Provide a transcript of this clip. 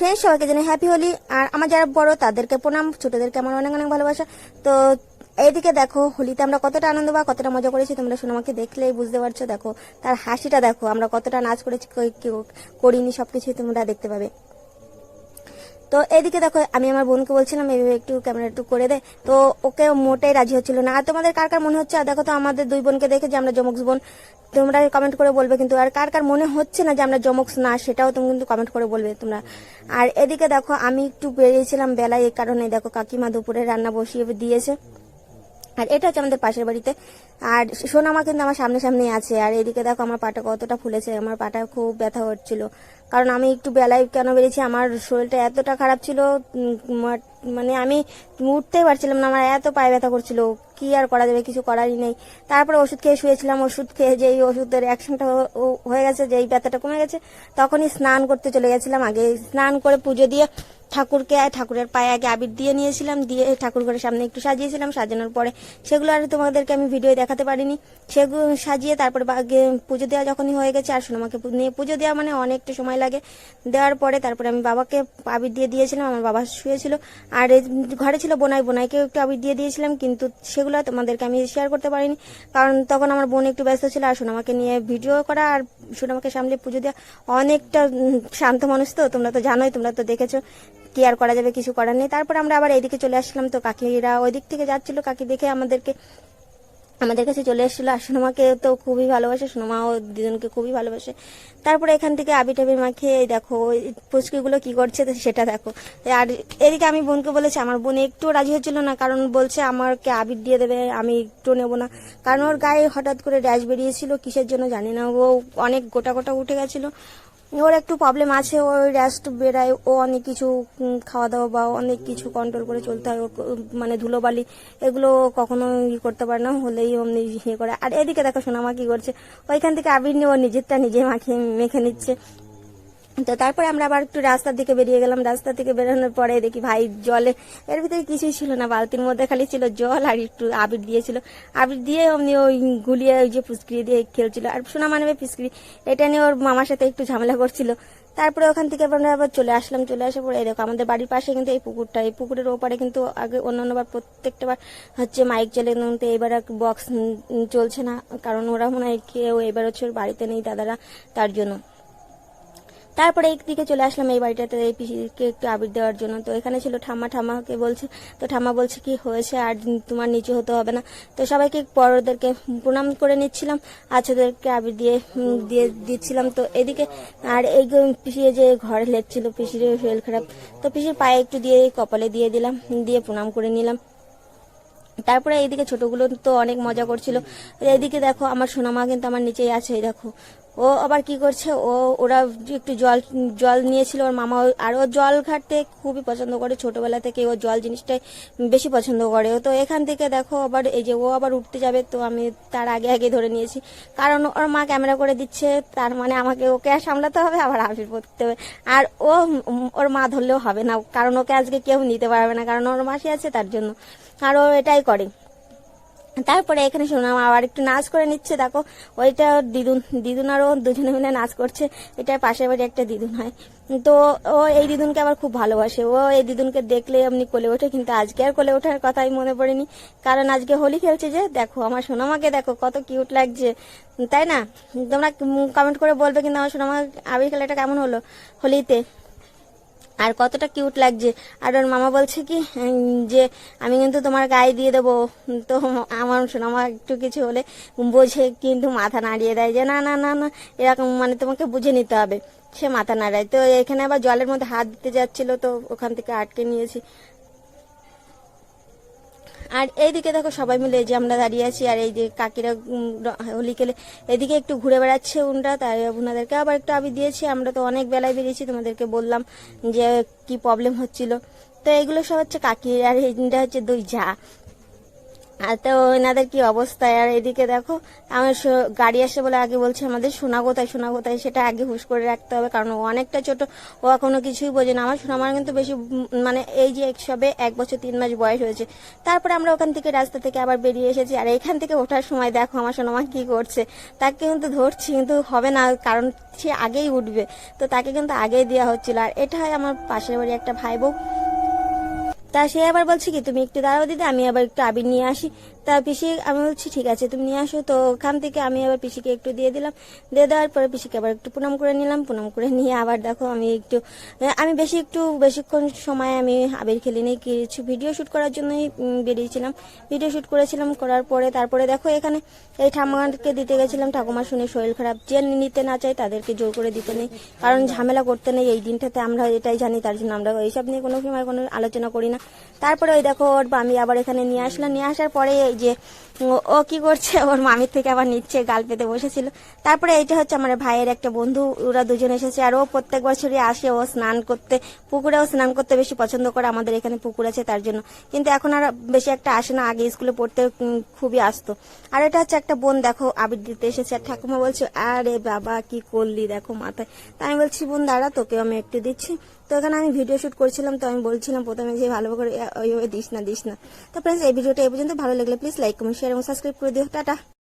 Friends সবাইকে জানাই happy Holi. আর আমার যারা বড়, তাদেরকে প্রণাম। ছোটদেরকে আমার অনেক অনেক ভালোবাসা। তো এইদিকে দেখো, হোলিতে আমরা কতটা আনন্দ বা কতটা মজা করেছি, তোমরা শুনে আমাকে দেখলেই বুঝতে পারছ। দেখো, তার হাসিটা দেখো, আমরা কতটা নাচ করেছি করিনি, সবকিছুই তোমরা দেখতে পাবে। তো এদিকে দেখো, আমি আমার বোনকে বলছিলাম, এইভাবে একটু ক্যামেরা একটু করে দে। তো ওকে মোটেই রাজি হচ্ছিল না। আর তোমাদের কার কার মনে হচ্ছে? আর দেখো তো, আমাদের দুই বোনকে দেখে যে আমরা জমক্স বোন, তোমরা কমেন্ট করে বলবে কিন্তু। আর কার কার মনে হচ্ছে না যে আমরা জমক্স না, সেটাও তুমি কিন্তু কমেন্ট করে বলবে তোমরা। আর এদিকে দেখো, আমি একটু বেরিয়েছিলাম বেলায়, এই কারণে দেখো কাকিমা দুপুরে রান্না বসিয়ে দিয়েছে। আর এটা হচ্ছে আমাদের পাশের বাড়িতে। আর সোনামা কিন্তু আমার সামনে সামনে আছে। আর এদিকে দেখো, আমার পাটা কতটা ফুলেছে। আমার পাটা খুব ব্যথা হচ্ছিল কারণ আমি একটু বেলায় কেন বেরিয়েছি? আমার শরীরটা এতটা খারাপ ছিল মানে আমি উঠতেই পারছিলাম না, আমার এত পায়ে ব্যথা করছিল। কি আর করা যাবে? কিছু করারই নেই। তারপরে ওষুধ খেয়ে শুয়েছিলাম, ওষুধ খেয়ে যেই ওষুধের অ্যাকশনটা হয়ে গেছে, যেই ব্যথাটা কমে গেছে, তখনই স্নান করতে চলে গেছিলাম আগে। স্নান করে পুজো দিয়ে ঠাকুরকে, ঠাকুরের পায়ে আগে আবির দিয়ে নিয়েছিলাম, দিয়ে ঠাকুর ঘরের সামনে একটু সাজিয়েছিলাম। সাজানোর পরে সেগুলো আর তোমাদেরকে আমি ভিডিও দেখাতে পারিনি। সেগুলো সাজিয়ে তারপরে পুজো দেওয়া যখনই হয়ে গেছে, আর সোনামাকে নিয়ে পুজো দেওয়া মানে অনেকটা সময় লাগে। দেওয়ার পরে তারপরে আমি বাবাকে আবির দিয়ে দিয়েছিলাম, আমার বাবা শুয়েছিল। আর ঘরে ছিল বোনাই, বোনাইকেও একটু আবির দিয়ে দিয়েছিলাম, কিন্তু সেগুলো তোমাদেরকে আমি শেয়ার করতে পারিনি। কারণ তখন আমার বোন একটু ব্যস্ত ছিল, আর সোনামাকে নিয়ে ভিডিও করা আর সোনামাকে সামলে পুজো দেওয়া অনেকটা শান্ত মানুষ তো, তোমরা তো জানোই, তোমরা তো দেখেছ কি আর করা যাবে, কিছু করার নেই। তারপর আমরা আবার এইদিকে চলে আসলাম, তো কাকিরা ওই দিক থেকে যাচ্ছিল, কাকি দেখে আমাদেরকে আমাদের কাছে চলে এসেছিল আর সোনামাকে তো খুবই ভালোবাসে, সোনামাও দিদুনকে খুবই ভালোবাসে। তারপরে এখান থেকে আবি টাবি মাখিয়ে দেখো, ওই পুচকিগুলো কি করছে সেটা দেখো। আর এদিকে আমি বোনকে বলেছি, আমার বোন একটু রাজি হচ্ছিল না, কারণ বলছে আমাকে আবির দিয়ে দেবে, আমি একটু নেব না। কারণ ওর গায়ে হঠাৎ করে র্যাশ বেরিয়েছিল, কিসের জন্য জানি না। ও অনেক গোটা গোটা উঠে গেছিল। ওর একটু প্রবলেম আছে, ওর র্যাস্ট বেড়ায় ও অনেক কিছু খাওয়া দাওয়া বা অনেক কিছু কন্ট্রোল করে চলতে হয়, ওর মানে ধুলোবালি এগুলো কখনো ই করতে পারে না, হলেই অমনি ইয়ে করে। আর এদিকে দেখো সোনামা কি করছে, ওইখান থেকে আবির নিয়ে ও নিজেরটা নিজে মাখিয়ে মেখে নিচ্ছে। তো তারপরে আমরা আবার একটু রাস্তার দিকে বেরিয়ে গেলাম। রাস্তা থেকে বেরোনোর পরে দেখি ভাই জলে, এর ভিতরে কিছুই ছিল না। বালতির মধ্যে খালি ছিল জল আর একটু আবির দিয়েছিল। আবির দিয়ে অমনি ওই গুলিয়ে ওই যে ফুচকিরি দিয়ে খেলছিল। আর সোনা মানবে ফুচকিরি এটা নিয়ে ওর মামার সাথে একটু ঝামেলা করছিল। তারপরে ওখান থেকে আমরা আবার চলে আসলাম। চলে আসার পরে দেখো, আমাদের বাড়ির পাশে কিন্তু এই পুকুরটা। এই পুকুরের ওপারে কিন্তু আগে অন্যান্য বার প্রত্যেকটা বার হচ্ছে মাইক চলে কিন্তু এবার বক্স চলছে না। কারণ ওরা মনে হয় কেউ এবার হচ্ছে বাড়িতে নেই দাদারা তার জন্য। তারপরে এই দিকে চলে আসলাম এই বাড়িটাতে এই পিসিকে একটু আবির দেওয়ার জন্য। তো এখানে ছিল ঠাম্মা। ঠাম্মাকে বলছে, তো ঠাম্মা বলছে কি হয়েছে? আর তোমার নিচু হতে হবে না। তো সবাইকে বড়দেরকে প্রণাম করে নিচ্ছিলাম। আর ছোটদেরকে আবির দিয়ে দিয়ে দিচ্ছিলাম। তো এদিকে আর এই পিসি যে ঘরে লেগছিল পিসির শরীর খারাপ। তো পিসির পায়ে একটু দিয়ে কপালে দিয়ে দিলাম, দিয়ে প্রণাম করে নিলাম। তারপরে এইদিকে ছোটগুলো তো অনেক মজা করছিল। এইদিকে দেখো, আমার সোনামা কিন্তু আমার নিচেই আছে দেখো। ও আবার কি করছে? ও, ওরা একটু জল জল নিয়েছিল, ওর মামা আর ও জল ঘাটতে খুবই পছন্দ করে। ছোটবেলা থেকে ও জল জিনিসটাই বেশি পছন্দ করে। তো এখান থেকে দেখো আবার এই যে ও আবার উঠতে যাবে, তো আমি তার আগে আগে ধরে নিয়েছি। কারণ ওর মা ক্যামেরা করে দিচ্ছে, তার মানে আমাকে ওকে সামলাতে হবে, আবার আবির পড়তে হবে। আর ও, ওর মা ধরলেও হবে না, কারণ ওকে আজকে কেউ নিতে পারবে না, কারণ ওর মাসি আছে তার জন্য। আর ও এটাই করে। তারপরে এখানে শুনলাম আবার একটু নাচ করে নিচ্ছে, দেখো, ওইটা দিদুন দিদুন আর ও দুজনে মিলে নাচ করছে এটা পাশের বাড়ি একটা দিদুন হয়। তো ও এই দিদুনকে আবার খুব ভালোবাসে, ও এই দিদুনকে দেখলে এমনি কোলে ওঠে, কিন্তু আজকে আর কোলে ওঠার কথাই মনে পড়েনি, কারণ আজকে হোলি খেলছে যে, দেখো, আমার সোনামাকে দেখো, কত কিউট লাগছে, তাই না? তোমরা কমেন্ট করে বলবে কিন্তু আমার সোনামা আবির খেলাটা কেমন হলো হোলিতে? আর কতটা কিউট লাগছে। আর ওর মামা বলছে কি যে আমি কিন্তু তোমার গায়ে দিয়ে দেবো। তো আমার আমার একটু কিছু হলে বোঝে, কিন্তু মাথা নাড়িয়ে দেয় যে না না না না, এরকম মানে তোমাকে বুঝে নিতে হবে। সে মাথা নাড়ায়। তো এখানে আবার জলের মধ্যে হাত দিতে যাচ্ছিল, তো ওখান থেকে আটকে নিয়েছি। আর এইদিকে দেখো সবাই মিলে যে আমরা দাঁড়িয়ে আছি, আর এই যে কাকিরা হোলি খেলে এদিকে একটু ঘুরে বেড়াচ্ছে উনরা, তাই ওনাদেরকে আবার একটু আবি দিয়েছি। আমরা তো অনেক বেলায় বেরিয়েছি, তোমাদেরকে বললাম যে কি প্রবলেম হচ্ছিল। তো এগুলো সব হচ্ছে কাকি, আর এইটা হচ্ছে দুই আর তো এনাদের কি অবস্থা? আর এদিকে দেখো, আমার গাড়ি আসে বলে আগে বলছে আমাদের সোনা কোথায় সোনা কোথায়, সেটা আগে হুশ করে রাখতে হবে, কারণ অনেকটা ছোট, ও এখনও কিছুই বোঝে না। আমার সোনা কিন্তু বেশি মানে এই যে সবে এক বছর তিন মাস বয়স হয়েছে। তারপরে আমরা ওখান থেকে রাস্তা থেকে আবার বেরিয়ে এসেছি। আর এখান থেকে ওঠার সময় দেখো আমার সোনামা কি করছে। তাকে কিন্তু ধরছি, কিন্তু হবে না, কারণ সে আগেই উঠবে। তো তাকে কিন্তু আগেই দেওয়া হচ্ছিল। আর এটা হয় আমার পাশের বাড়ি একটা ভাই বউ তা সে আবার বলছে কি, তুমি একটু দাঁড়াও দিদি, আমি আবার একটু আবির নিয়ে আসি। তা পিসি, আমি বলছি, ঠিক আছে, তুমি নিয়ে আসো। তো ওখান থেকে আমি আবার পিসিকে একটু দিয়ে দিলাম। দিয়ে দেওয়ার পরে পিসিকে আবার একটু প্রণাম করে নিলাম। প্রণাম করে নিয়ে আবার দেখো, আমি একটু, আমি বেশি একটু বেশিক্ষণ সময় আমি আবির খেলি নেই। কিছু ভিডিও শ্যুট করার জন্যই বেরিয়েছিলাম। ভিডিও শ্যুট করেছিলাম, করার পরে তারপরে দেখো, এখানে এই ঠাকুমাকে দিতে গেছিলাম। ঠাকুমার শুনে শরীর খারাপ। যে নিতে না চায়, তাদেরকে জোর করে দিতে নেই। কারণ ঝামেলা করতে নেই এই দিনটাতে, আমরা এটাই জানি, তার জন্য আমরা এইসব নিয়ে কোনো সময় কোনো আলোচনা করি না। তারপরে ওই দেখো আমি আবার এখানে নিয়ে আসলাম। নিয়ে আসার পরে এই যে ও- কি করছে? ওর মামির থেকে আবার নিচ্ছে, গাল পেতে বসেছিল। তারপরে এইটা হচ্ছে আমার ভাইয়ের একটা বন্ধু, ওরা দুজন এসেছে। আর ও প্রত্যেক বছরই আসে, ও স্নান করতে। পুকুরেও স্নান করতে বেশি পছন্দ করে, আমাদের এখানে পুকুর আছে তার জন্য। কিন্তু এখন আর বেশি একটা আসে না, আগে স্কুলে পড়তে খুবই আসতো। আর এটা হচ্ছে একটা বোন, দেখো, আবির দিতে এসেছে। আর ঠাকুমা বলছে, আরে বাবা, কি করলি দেখো মাথায়। তা আমি বলছি, বোন, দাঁড়া, তোকে আমি একটু দিচ্ছি। তো এখানে আমি ভিডিও শুট করছিলাম, তো আমি বলছিলাম প্রথমে যে, ভালো করে ওইভাবে দিস না দিস না। তো ফ্রেন্ডস এই ভিডিওটা এই পর্যন্ত। ভালো লাগলে প্লিজ লাইক কমেন্ট শেয়ার এবং সাবস্ক্রাইব করে দিও টাটা